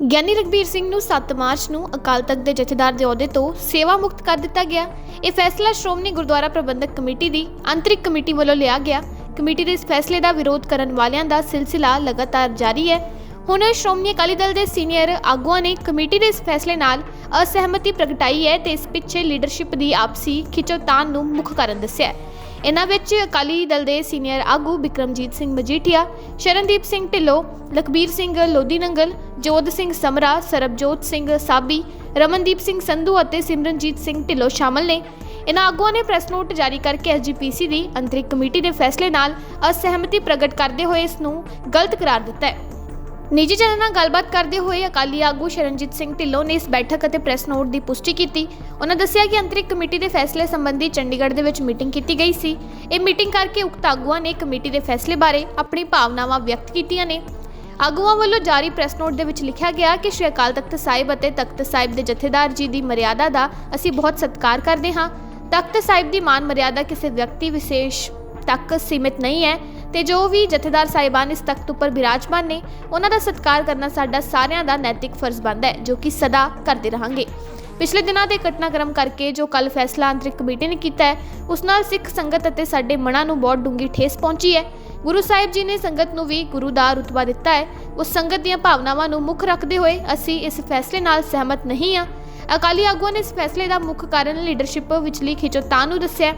ਗਿਆਨੀ ਰਗਬੀਰ ਸਿੰਘ ਨੂੰ 7 ਮਾਰਚ ਨੂੰ ਅਕਾਲ ਤਖਤ ਦੇ ਜਥੇਦਾਰ ਦੇ ਅਹੁਦੇ ਤੋਂ ਸੇਵਾ ਮੁਕਤ ਕਰ ਦਿੱਤਾ ਗਿਆ। ਇਹ ਫੈਸਲਾ ਸ਼੍ਰੋਮਣੀ ਗੁਰਦੁਆਰਾ ਪ੍ਰਬੰਧਕ ਕਮੇਟੀ ਦੀ ਅੰਤਰਿਕ ਕਮੇਟੀ ਵੱਲੋਂ ਲਿਆ ਗਿਆ। ਕਮੇਟੀ ਦੇ ਇਸ ਫੈਸਲੇ ਦਾ ਵਿਰੋਧ ਕਰਨ ਵਾਲਿਆਂ ਦਾ ਸਿਲਸਿਲਾ ਲਗਾਤਾਰ ਜਾਰੀ ਹੈ। ਹੁਣ ਸ਼੍ਰੋਮਣੀ ਅਕਾਲੀ ਦਲ ਦੇ ਸੀਨੀਅਰ ਆਗੂਆਂ ਨੇ ਕਮੇਟੀ ਦੇ ਇਸ ਫੈਸਲੇ ਨਾਲ ਅਸਹਿਮਤੀ ਪ੍ਰਗਟਾਈ ਹੈ ਤੇ ਇਸ ਪਿੱਛੇ ਲੀਡਰਸ਼ਿਪ ਦੀ ਆਪਸੀ ਖਿੱਚੋਤਾਣ ਨੂੰ ਮੁੱਖ ਕਾਰਨ ਦੱਸਿਆ ਹੈ। ਇਹਨਾਂ ਵਿੱਚ ਅਕਾਲੀ ਦਲ ਦੇ ਸੀਨੀਅਰ ਆਗੂ ਬਿਕਰਮਜੀਤ ਸਿੰਘ ਮਜੀਠੀਆ, ਸ਼ਰਨਦੀਪ ਸਿੰਘ ਢਿੱਲੋਂ, ਲਖਬੀਰ ਸਿੰਘ ਲੋਧੀ ਨੰਗਲ ਜੋਧ ਸਿੰਘ ਸਮਰਾ, ਸਰਬਜੋਤ ਸਿੰਘ ਸਾਬੀ, ਰਮਨਦੀਪ ਸਿੰਘ ਸੰਧੂ ਅਤੇ ਸਿਮਰਨਜੀਤ ਸਿੰਘ ਢਿੱਲੋਂ ਸ਼ਾਮਲ ਨੇ। ਇਹਨਾਂ ਆਗੂਆਂ ਨੇ ਪ੍ਰੈਸ ਨੋਟ ਜਾਰੀ ਕਰਕੇ ਐਸਜੀਪੀਸੀ ਦੀ ਅੰਤਰਿਕ ਕਮੇਟੀ ਦੇ ਫੈਸਲੇ ਨਾਲ ਅਸਹਿਮਤੀ ਪ੍ਰਗਟ ਕਰਦੇ ਹੋਏ ਇਸ ਨੂੰ ਗਲਤ ਕਰਾਰ ਦਿੱਤਾ ਹੈ। ਨਿੱਜੀ ਚੈਨਲ ਨਾਲ ਗੱਲਬਾਤ ਕਰਦੇ ਹੋਏ ਅਕਾਲੀ ਆਗੂ ਸ਼ਰਨਜੀਤ ਸਿੰਘ ਢਿੱਲੋਂ ਨੇ ਇਸ ਬੈਠਕ ਅਤੇ ਪ੍ਰੈਸ ਨੋਟ ਦੀ ਪੁਸ਼ਟੀ ਕੀਤੀ। ਉਹਨਾਂ ਦੱਸਿਆ ਕਿ ਅੰਤਰਿਕ ਕਮੇਟੀ ਦੇ ਫੈਸਲੇ ਸੰਬੰਧੀ ਚੰਡੀਗੜ੍ਹ ਦੇ ਵਿੱਚ ਮੀਟਿੰਗ ਕੀਤੀ ਗਈ ਸੀ। ਇਹ ਮੀਟਿੰਗ ਕਰਕੇ ਉਕਤ ਆਗੂਆਂ ਨੇ ਕਮੇਟੀ ਦੇ ਫੈਸਲੇ ਬਾਰੇ ਆਪਣੀ ਭਾਵਨਾਵਾਂ ਵਿਅਕਤ ਕੀਤੀਆਂ ਨੇ। ਆਗੂਆਂ ਵੱਲੋਂ ਜਾਰੀ ਪ੍ਰੈਸ ਨੋਟ ਦੇ ਵਿੱਚ ਲਿਖਿਆ ਗਿਆ ਕਿ ਸ਼੍ਰੀ ਅਕਾਲ ਤਖਤ ਸਾਹਿਬ ਅਤੇ ਤਖਤ ਸਾਹਿਬ ਦੇ ਜਥੇਦਾਰ ਜੀ ਦੀ ਮਰਿਆਦਾ ਦਾ ਅਸੀਂ ਬਹੁਤ ਸਤਿਕਾਰ ਕਰਦੇ ਹਾਂ। ਤਖਤ ਸਾਹਿਬ ਦੀ ਮਾਨ ਮਰਿਆਦਾ ਕਿਸੇ ਵਿਅਕਤੀ ਵਿਸ਼ੇਸ਼ ਤੱਕ ਸੀਮਿਤ ਨਹੀਂ ਹੈ। ਤੇ ਜੋ ਵੀ ਜਥੇਦਾਰ ਸਾਹਿਬਾਨ ਇਸ ਤਖਤ ਉੱਪਰ ਬਿਰਾਜਮਾਨ ਨੇ, ਉਹਨਾਂ ਦਾ ਸਤਿਕਾਰ ਕਰਨਾ ਸਾਡਾ ਸਾਰਿਆਂ ਦਾ ਨੈਤਿਕ ਫਰਜ਼ ਬਣਦਾ ਹੈ, ਜੋ ਕਿ ਸਦਾ ਕਰਦੇ ਰਹਾਂਗੇ। ਪਿਛਲੇ ਦਿਨਾਂ ਦੇ ਘਟਨਾਕ੍ਰਮ ਕਰਕੇ ਜੋ ਕੱਲ ਫੈਸਲਾ ਅੰਤਰਿਕ ਕਮੇਟੀ ਨੇ ਕੀਤਾ ਹੈ, ਉਸ ਨਾਲ ਸਿੱਖ ਸੰਗਤ ਅਤੇ ਸਾਡੇ ਮਨਾਂ ਨੂੰ ਬਹੁਤ ਡੂੰਗੀ ਠੇਸ ਪਹੁੰਚੀ ਹੈ। ਗੁਰੂ ਸਾਹਿਬ ਜੀ ਨੇ ਸੰਗਤ ਨੂੰ ਵੀ ਗੁਰੂ ਦਾ ਰੁਤਬਾ ਦਿੱਤਾ ਹੈ। ਉਸ ਸੰਗਤ ਦੀਆਂ ਭਾਵਨਾਵਾਂ ਨੂੰ ਮੁੱਖ ਰੱਖਦੇ ਹੋਏ ਅਸੀਂ ਇਸ ਫੈਸਲੇ ਨਾਲ ਸਹਿਮਤ ਨਹੀਂ ਹਾਂ। ਅਕਾਲੀ ਆਗੂਆਂ ਨੇ ਇਸ ਫੈਸਲੇ ਦਾ ਮੁੱਖ ਕਾਰਨ ਲੀਡਰਸ਼ਿਪ ਵਿਚਲੀ ਖਿੱਚੋਤਾਣ ਨੂੰ ਦੱਸਿਆ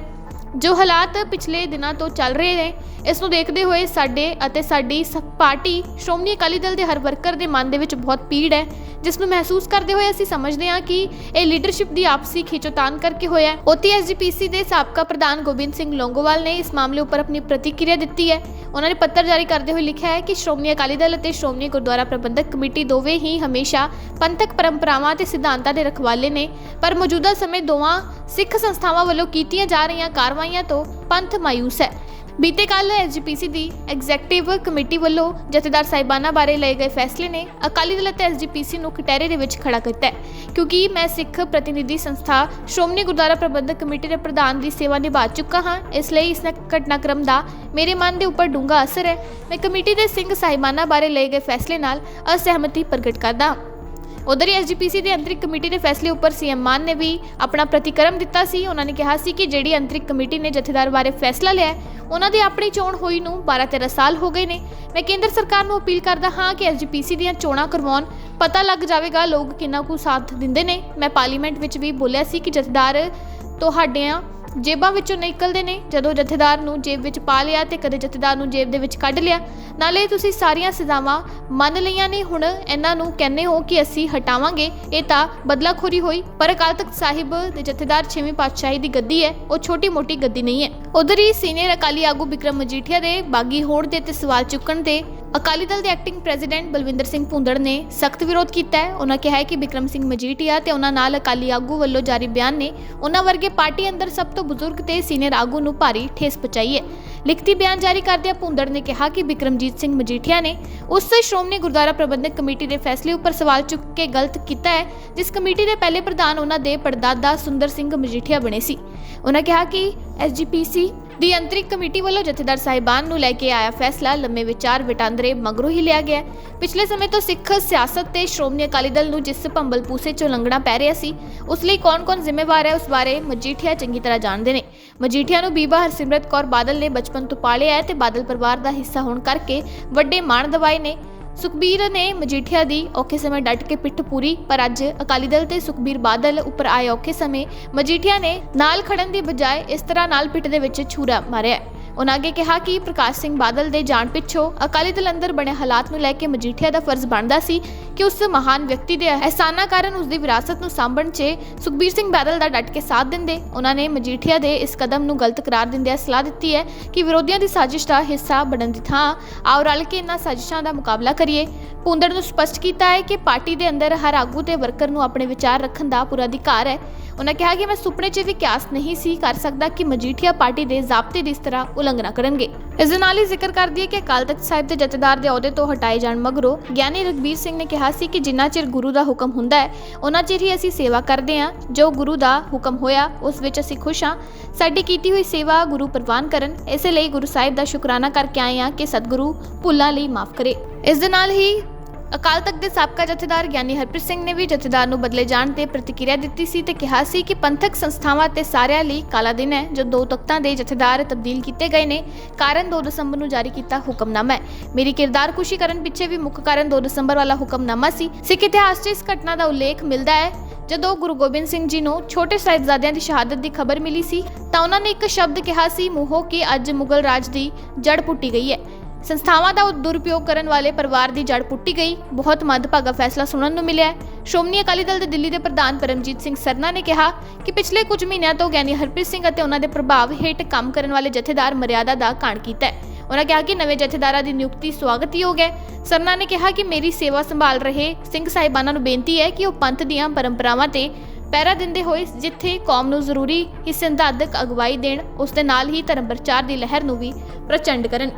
ਜੋ ਹਾਲਾਤ ਪਿਛਲੇ ਦਿਨਾਂ ਤੋਂ ਚੱਲ ਰਹੇ ਨੇ, ਇਸ ਨੂੰ ਦੇਖਦੇ ਹੋਏ ਸਾਡੇ ਅਤੇ ਸਾਡੀ ਪਾਰਟੀ ਸ਼੍ਰੋਮਣੀ ਅਕਾਲੀ ਦਲ ਦੇ ਹਰ ਵਰਕਰ ਦੇ ਮਨ ਦੇ ਵਿੱਚ ਬਹੁਤ ਪੀੜ ਹੈ, ਜਿਸ ਨੂੰ ਮਹਿਸੂਸ ਕਰਦੇ ਹੋਏ ਅਸੀਂ ਸਮਝਦੇ ਹਾਂ ਕਿ ਇਹ ਲੀਡਰਸ਼ਿਪ ਦੀ ਆਪਸੀ ਖਿੱਚੋਤਾਣ ਕਰਕੇ ਹੋਇਆ ਹੈ। ਉੱਥੇ ਐਸਜੀਪੀਸੀ ਦੇ ਸਾਬਕਾ ਪ੍ਰਧਾਨ ਗੋਬਿੰਦ ਸਿੰਘ ਲੌਂਗੋਵਾਲ ਨੇ ਇਸ ਮਾਮਲੇ ਉੱਪਰ ਆਪਣੀ ਪ੍ਰਤੀਕਿਰਿਆ ਦਿੱਤੀ ਹੈ। ਉਹਨਾਂ ਨੇ ਪੱਤਰ ਜਾਰੀ ਕਰਦੇ ਹੋਏ ਲਿਖਿਆ ਹੈ ਕਿ ਸ਼੍ਰੋਮਣੀ ਅਕਾਲੀ ਦਲ ਅਤੇ ਸ਼੍ਰੋਮਣੀ ਗੁਰਦੁਆਰਾ ਪ੍ਰਬੰਧਕ ਕਮੇਟੀ ਦੋਵੇਂ ਹੀ ਹਮੇਸ਼ਾ ਪੰਥਕ ਪਰੰਪਰਾਵਾਂ ਅਤੇ ਸਿਧਾਂਤਾਂ ਦੇ ਰਖਵਾਲੇ ਨੇ, ਪਰ ਮੌਜੂਦਾ ਸਮੇਂ ਦੋਵਾਂ ਸਿੱਖ ਸੰਸਥਾਵਾਂ ਵੱਲੋਂ ਕੀਤੀਆਂ ਜਾ ਰਹੀਆਂ ਕਾਰਵਾਈਆਂ ਤੋਂ ਪੰਥ ਮਾਯੂਸ ਹੈ। ਬੀਤੇ ਕੱਲ ਐਸਜੀਪੀਸੀ ਦੀ ਐਗਜ਼ੈਕਟਿਵ ਕਮੇਟੀ ਵੱਲੋਂ ਜਥੇਦਾਰ ਸਾਹਿਬਾਨਾਂ ਬਾਰੇ ਲਏ ਗਏ ਫੈਸਲੇ ਨੇ ਅਕਾਲੀ ਦਲ ਅਤੇ ਐਸਜੀਪੀਸੀ ਨੂੰ ਕਟਹਿਰੇ ਦੇ ਵਿੱਚ ਖੜਾ ਕੀਤਾ ਹੈ। ਕਿਉਂਕਿ ਮੈਂ ਸਿੱਖ ਪ੍ਰਤੀਨਿਧੀ ਸੰਸਥਾ ਸ਼੍ਰੋਮਣੀ ਗੁਰਦੁਆਰਾ ਪ੍ਰਬੰਧਕ ਕਮੇਟੀ ਦੇ ਪ੍ਰਧਾਨ ਦੀ ਸੇਵਾ ਨਿਭਾ ਚੁੱਕਾ ਹਾਂ, ਇਸ ਲਈ ਇਸ ਘਟਨਾਕ੍ਰਮ ਦਾ ਮੇਰੇ ਮਨ ਦੇ ਉੱਪਰ ਡੂੰਘਾ ਅਸਰ ਹੈ। ਮੈਂ ਕਮੇਟੀ ਦੇ ਸਿੰਘ ਸਾਹਿਬਾਨਾਂ ਬਾਰੇ ਲਏ ਗਏ ਫੈਸਲੇ ਨਾਲ ਅਸਹਿਮਤੀ ਪ੍ਰਗਟ ਕਰਦਾ ਹਾਂ। ਉਧਰ ਹੀ ਐਸਜੀਪੀਸੀ ਦੇ ਅੰਤਰਿਕ ਕਮੇਟੀ ਦੇ ਫੈਸਲੇ ਉੱਪਰ ਸੀਐਮ ਮਾਨ ਨੇ ਵੀ ਆਪਣਾ ਪ੍ਰਤੀਕਰਮ ਦਿੱਤਾ ਸੀ। ਉਹਨਾਂ ਨੇ ਕਿਹਾ ਸੀ ਕਿ ਜਿਹੜੀ ਅੰਤਰਿਕ ਕਮੇਟੀ ਨੇ ਜਥੇਦਾਰ ਬਾਰੇ ਫੈਸਲਾ ਲਿਆ ਉਹਨਾਂ ਦੀ ਆਪਣੀ ਚੋਣ ਹੋਈ ਨੂੰ 12-13 ਸਾਲ ਹੋ ਗਏ ਨੇ। ਮੈਂ ਕੇਂਦਰ ਸਰਕਾਰ ਨੂੰ ਅਪੀਲ ਕਰਦਾ ਹਾਂ ਕਿ ਐਸਜੀਪੀਸੀ ਦੀਆਂ ਚੋਣਾਂ ਕਰਵਾਉਣ। ਪਤਾ ਲੱਗ ਜਾਵੇਗਾ ਲੋਕ ਕਿੰਨਾ ਕੁ ਸਾਥ ਦਿੰਦੇ ਨੇ। ਮੈਂ ਪਾਰਲੀਮੈਂਟ ਵਿੱਚ ਵੀ ਬੋਲਿਆ ਸੀ ਕਿ ਜਥੇਦਾਰ ਤੁਹਾਡਿਆਂ ਜੇਬਾਂ ਵਿੱਚੋਂ ਨਿਕਲਦੇ ਨੇ। ਜਦੋਂ ਜਥੇਦਾਰ ਨੂੰ ਜੇਬ ਵਿੱਚ ਪਾ ਲਿਆ ਤੇ ਕਦੇ ਜਥੇਦਾਰ ਨੂੰ ਜੇਬ ਦੇ ਵਿੱਚ ਕੱਢ ਲਿਆ, ਨਾਲੇ ਤੁਸੀਂ ਸਾਰੀਆਂ ਸਜ਼ਾਵਾਂ ਮੰਨ ਲਈਆਂ ਨੇ। ਹੁਣ ਇਹਨਾਂ ਨੂੰ ਕਹਿੰਦੇ ਹੋ ਕਿ ਅਸੀਂ ਹਟਾਵਾਂਗੇ। ਇਹ ਤਾਂ ਬਦਲਾਖੋਰੀ ਹੋਈ, ਪਰ ਅਕਾਲ ਤਖਤ ਸਾਹਿਬ ਦੇ ਜਥੇਦਾਰ ਛੇਵੀਂ ਪਾਤਸ਼ਾਹੀ ਦੀ ਗੱਦੀ ਹੈ। ਉਹ ਛੋਟੀ-ਮੋਟੀ ਗੱਦੀ ਨਹੀਂ ਹੈ। ਉਧਰ ਹੀ ਸੀਨੀਅਰ ਅਕਾਲੀ ਆਗੂ ਵਿਕਰਮ ਮਜੀਠੀਆ ਦੇ ਬਾਗੀ ਹੋਣ ਦੇ ਤੇ ਸਵਾਲ ਚੁੱਕਣ ਤੇ ਅਕਾਲੀ ਦਲ ਦੇ ਐਕਟਿੰਗ ਪ੍ਰੈਜ਼ੀਡੈਂਟ ਬਲਵਿੰਦਰ ਸਿੰਘ ਭੁੰਦੜ ਨੇ ਸਖਤ ਵਿਰੋਧ ਕੀਤਾ ਹੈ। ਉਹਨਾਂ ਕਿਹਾ ਹੈ ਕਿ ਵਿਕਰਮ ਸਿੰਘ ਮਜੀਠੀਆ ਤੇ ਉਹਨਾਂ ਨਾਲ ਅਕਾਲੀ ਆਗੂ ਵੱਲੋਂ ਜਾਰੀ ਬਿਆਨ ਨੇ ਉਹਨਾਂ ਵਰਗੇ ਪਾਰਟੀ ਅੰਦਰ ਸਭ ਤੋਂ ਬਜ਼ੁਰਗ ਤੇ ਸੀਨੀਅਰ ਆਗੂ ਨੂੰ ਭਾਰੀ ਠੇਸ ਪਹੁੰਚਾਈ ਹੈ। ਲਿਖਤੀ ਬਿਆਨ ਜਾਰੀ ਕਰਦਿਆਂ ਭੁੰਦੜ ਨੇ ਕਿਹਾ ਕਿ ਵਿਕਰਮਜੀਤ ਸਿੰਘ ਮਜੀਠੀਆ ਨੇ ਉਸ ਸ਼੍ਰੋਮਣੀ ਗੁਰਦੁਆਰਾ ਪ੍ਰਬੰਧਕ ਕਮੇਟੀ ਦੇ ਫੈਸਲੇ ਉੱਪਰ ਸਵਾਲ ਚੁੱਕ ਕੇ ਗਲਤ ਕੀਤਾ ਹੈ, ਜਿਸ ਕਮੇਟੀ ਦੇ ਪਹਿਲੇ ਪ੍ਰਧਾਨ ਉਹਨਾਂ ਦੇ ਪੜਦਾਦਾ ਸੁੰਦਰ ਸਿੰਘ ਮਜੀਠੀਆ ਬਣੇ ਸੀ। ਉਹਨਾਂ ਕਿਹਾ ਕਿ ਐਸਜੀਪੀਸੀ ਦੀ ਅੰਤਰਿਕ ਕਮੇਟੀ ਵੱਲੋਂ ਜਥੇਦਾਰ ਸਾਹਿਬਾਨ ਨੂੰ ਲੈ ਕੇ ਆਇਆ ਫੈਸਲਾ। ਲੰਮੇ ਵਿਚਾਰ ਵਟਾਂਦਰੇ ਮਗਰੋਂ ਹੀ ਲਿਆ ਗਿਆ। ਪਿਛਲੇ ਸਮੇਂ ਤੋਂ ਸਿੱਖ ਸਿਆਸਤ ਤੇ ਸ਼੍ਰੋਮਣੀ ਅਕਾਲੀ ਦਲ ਨੂੰ ਜਿਸ ਭੰਬਲ ਪੂਸੇ ਚੋਂ ਲੰਘਣਾ ਪੈ ਰਿਹਾ ਸੀ, ਉਸ ਲਈ ਕੌਣ-ਕੌਣ ਜ਼ਿੰਮੇਵਾਰ ਹੈ, ਉਸ ਬਾਰੇ ਮਜੀਠੀਆ ਚੰਗੀ ਤਰ੍ਹਾਂ ਜਾਣਦੇ ਨੇ। ਮਜੀਠੀਆ ਨੂੰ ਬੀਬਾ ਹਰਸਿਮਰਤ ਕੌਰ ਬਾਦਲ ਨੇ ਬਚਪਨ ਤੋਂ ਪਾਲਿਆ ਹੈ ਤੇ ਬਾਦਲ ਪਰਿਵਾਰ ਦਾ ਹਿੱਸਾ ਹੋਣ ਕਰਕੇ ਵੱਡੇ ਮਾਣ ਦਵਾਏ ਨੇ। ਸੁਖਬੀਰ ਨੇ ਮਜੀਠੀਆ ਦੀ ਔਖੇ ਸਮੇਂ ਡਟ ਕੇ ਪਿੱਠ ਪੂਰੀ, ਪਰ ਅੱਜ ਅਕਾਲੀ ਦਲ ਤੇ ਸੁਖਬੀਰ ਬਾਦਲ ਉੱਪਰ ਆਏ ਔਖੇ ਸਮੇਂ ਮਜੀਠੀਆ ਨੇ ਨਾਲ ਖੜਨ ਦੀ ਬਜਾਏ ਇਸ ਤਰ੍ਹਾਂ ਨਾਲ ਪਿੱਠ ਦੇ ਵਿੱਚ ਛੂਰਾ ਮਾਰਿਆ। ਉਹਨਾਂ ਅੱਗੇ ਕਿਹਾ ਕਿ ਪ੍ਰਕਾਸ਼ ਸਿੰਘ ਬਾਦਲ ਦੇ ਜਾਣ ਪਿੱਛੋਂ ਅਕਾਲੀ ਦਲ ਅੰਦਰ ਬਣੇ ਹਾਲਾਤ ਨੂੰ ਲੈ ਕੇ ਮਜੀਠੀਆ ਦਾ ਫਰਜ਼ ਬਣਦਾ ਸੀ ਕਿ ਉਸ ਮਹਾਨ ਵਿਅਕਤੀ ਦੇ ਅਹਿਸਾਨਾਂ ਕਾਰਨ ਉਸ ਦੀ ਵਿਰਾਸਤ ਨੂੰ ਸਾਂਭਣ 'ਚ ਸੁਖਬੀਰ ਸਿੰਘ ਬਾਦਲ ਦਾ ਡਟ ਕੇ ਸਾਥ ਦਿੰਦੇ। ਉਹਨਾਂ ਨੇ ਮਜੀਠੀਆ ਦੇ ਇਸ ਕਦਮ ਨੂੰ ਗਲਤ ਕਰਾਰ ਦਿੰਦਿਆਂ ਸਲਾਹ ਦਿੱਤੀ ਹੈ ਕਿ ਵਿਰੋਧੀਆਂ ਦੀ ਸਾਜ਼ਿਸ਼ ਦਾ ਹਿੱਸਾ ਬਣਨ ਦੀ ਥਾਂ ਆਓ ਰਲ ਕੇ ਇਹਨਾਂ ਸਾਜ਼ਿਸ਼ਾਂ ਦਾ ਮੁਕਾਬਲਾ ਕਰੀਏ। ਪੁੰਦੜ ਨੂੰ ਸਪਸ਼ਟ ਕੀਤਾ ਹੈ ਕਿ ਪਾਰਟੀ ਦੇ ਅੰਦਰ ਹਰ ਆਗੂ ਤੇ ਵਰਕਰ ਨੂੰ ਆਪਣੇ ਵਿਚਾਰ ਰੱਖਣ ਦਾ ਪੂਰਾ ਅਧਿਕਾਰ ਹੈ। ਉਹਨਾਂ ਕਿਹਾ ਕਿ ਮੈਂ ਸੁਪਨੇ 'ਚ ਵੀ ਕਿਆਸ ਨਹੀਂ ਸੀ ਕਰ ਸਕਦਾ ਕਿ ਮਜੀਠੀਆ ਪਾਰਟੀ ਦੇ ਜ਼ਾਬਤੇ ਦੀ ਇਸ ਤਰ੍ਹਾਂ ਉਲੰਘਣਾ ਕਰਨਗੇ। ਇਸ ਦੇ ਨਾਲ ਹੀ ਜ਼ਿਕਰ ਕਰ ਦਈਏ ਕਿ ਅਕਾਲ ਤਖਤ ਸਾਹਿਬ ਦੇ ਜਥੇਦਾਰ ਦੇ ਅਹੁਦੇ ਤੋਂ ਹਟਾਏ ਜਾਣ ਮਗਰੋਂ ਗਿਆਨੀ ਰਗਬੀਰ ਸਿੰਘ ਨੇ ਕਿਹਾ ਸੀ ਕਿ ਜਿੰਨਾ ਚਿਰ ਗੁਰੂ ਦਾ ਹੁਕਮ ਹੁੰਦਾ ਹੈ ਉਹਨਾਂ ਚਿਰ ਹੀ ਅਸੀਂ ਸੇਵਾ ਕਰਦੇ ਹਾਂ। ਜੋ ਗੁਰੂ ਦਾ ਹੁਕਮ ਹੋਇਆ, ਉਸ ਵਿੱਚ ਅਸੀਂ ਖੁਸ਼ ਹਾਂ। ਸਾਡੀ ਕੀਤੀ ਹੋਈ ਸੇਵਾ ਗੁਰੂ ਪ੍ਰਵਾਨ ਕਰਨ। ਇਸੇ ਲਈ ਗੁਰੂ ਸਾਹਿਬ ਦਾ ਸ਼ੁਕਰਾਨਾ ਕਰਕੇ ਆਏ ਹਾਂ ਕਿ ਸਤਿਗੁਰੂ ਭੁੱਲਾਂ ਲਈ ਮਾਫ ਕਰੇ। ਇਸ ਦੇ ਨਾਲ ਹੀ ਅਕਾਲ ਤਖਤ ਦੇ ਸਾਬਕਾ ਜਥੇਦਾਰ ਗਿਆਨੀ ਹਰਪ੍ਰੀਤ ਸਿੰਘ ਨੇ ਵੀ ਜਥੇਦਾਰ ਨੂੰ ਬਦਲੇ ਜਾਣ ਤੇ ਪ੍ਰਤੀਕਿਰਿਆ ਦਿੱਤੀ ਸੀ ਤੇ ਕਿਹਾ ਸੀ ਕਿ ਪੰਥਕ ਸੰਸਥਾਵਾਂ ਤੇ ਸਾਰਿਆਂ ਲਈ ਕਾਲਾ ਦਿਨ ਹੈ, ਜੋ ਦੋ ਤਖਤਾਂ ਦੇ ਜਥੇਦਾਰ ਤਬਦੀਲ ਕੀਤੇ ਗਏ ਨੇ। ਕਾਰਨ 2 ਦਸੰਬਰ ਨੂੰ ਜਾਰੀ ਕੀਤਾ ਹੁਕਮਨਾਮਾ ਹੈ। ਮੇਰੀ ਕਿਰਦਾਰ ਖੁਸ਼ੀ ਕਰਨ ਪਿੱਛੇ ਵੀ ਮੁੱਖ ਕਾਰਨ 2 ਦਸੰਬਰ ਵਾਲਾ ਹੁਕਮਨਾਮਾ ਸੀ। ਸਿੱਖ ਇਤਿਹਾਸ 'ਚ ਇਸ ਘਟਨਾ ਦਾ ਉਲੇਖ ਮਿਲਦਾ ਹੈ। ਜਦੋਂ ਗੁਰੂ ਗੋਬਿੰਦ ਸਿੰਘ ਜੀ ਨੂੰ ਛੋਟੇ ਸਾਹਿਬਜ਼ਾਦਿਆਂ ਦੀ ਸ਼ਹਾਦਤ ਦੀ ਖਬਰ ਮਿਲੀ ਸੀ, ਤਾਂ ਉਹਨਾਂ ਨੇ ਇੱਕ ਸ਼ਬਦ ਕਿਹਾ ਸੀ, ਮੂੰਹੋਂ ਕਿ ਅੱਜ ਮੁਗਲ ਰਾਜ ਦੀ ਜੜ ਪੁੱਟੀ ਗਈ ਹੈ। ਸੰਸਥਾਵਾਂ ਦਾ ਦੁਰਉਪਯੋਗ ਕਰਨ ਵਾਲੇ ਪਰਿਵਾਰ ਦੀ ਜੜ ਪੁੱਟੀ ਗਈ। ਬਹੁਤ ਮੰਦਭਾਗਾ ਫੈਸਲਾ ਸੁਣਨ ਨੂੰ ਮਿਲਿਆ ਹੈ। ਸ਼੍ਰੋਮਣੀ ਅਕਾਲੀ ਦਲ ਦੇ ਦਿੱਲੀ ਦੇ ਪ੍ਰਧਾਨ ਪਰਮਜੀਤ ਸਿੰਘ ਸਰਨਾ ਨੇ ਕਿਹਾ ਕਿ ਪਿਛਲੇ ਕੁਝ ਮਹੀਨਿਆਂ ਤੋਂ ਗਿਆਨੀ ਹਰਪ੍ਰੀਤ ਸਿੰਘ ਅਤੇ ਉਹਨਾਂ ਦੇ ਪ੍ਰਭਾਵ ਹੇਠ ਕੰਮ ਕਰਨ ਵਾਲੇ ਜਥੇਦਾਰ ਮਰਿਆਦਾ ਦਾ ਕਾਣ ਕੀਤਾ ਹੈ। ਉਹਨਾਂ ਕਿਹਾ ਕਿ ਨਵੇਂ ਜਥੇਦਾਰਾਂ ਦੀ ਨਿਯੁਕਤੀ ਸਵਾਗਤਯੋਗ ਹੈ। ਸਰਨਾ ਨੇ ਕਿਹਾ ਕਿ ਮੇਰੀ ਸੇਵਾ ਸੰਭਾਲ ਰਹੇ ਸਿੰਘ ਸਾਹਿਬਾਨਾਂ ਨੂੰ ਬੇਨਤੀ ਹੈ ਕਿ ਉਹ ਪੰਥ ਦੀਆਂ ਪਰੰਪਰਾਵਾਂ ਤੇ ਪਹਿਰਾ ਦਿੰਦੇ ਹੋਏ ਜਿੱਥੇ ਕੌਮ ਨੂੰ ਜ਼ਰੂਰੀ ਹੀ ਸਿਧਾਂਤਕ ਅਗਵਾਈ ਦੇਣ, ਉਸ ਦੇ ਨਾਲ ਹੀ ਧਰਮ ਪ੍ਰਚਾਰ ਦੀ ਲਹਿਰ ਨੂੰ ਵੀ ਪ੍ਰਚੰਡ ਕਰਨ।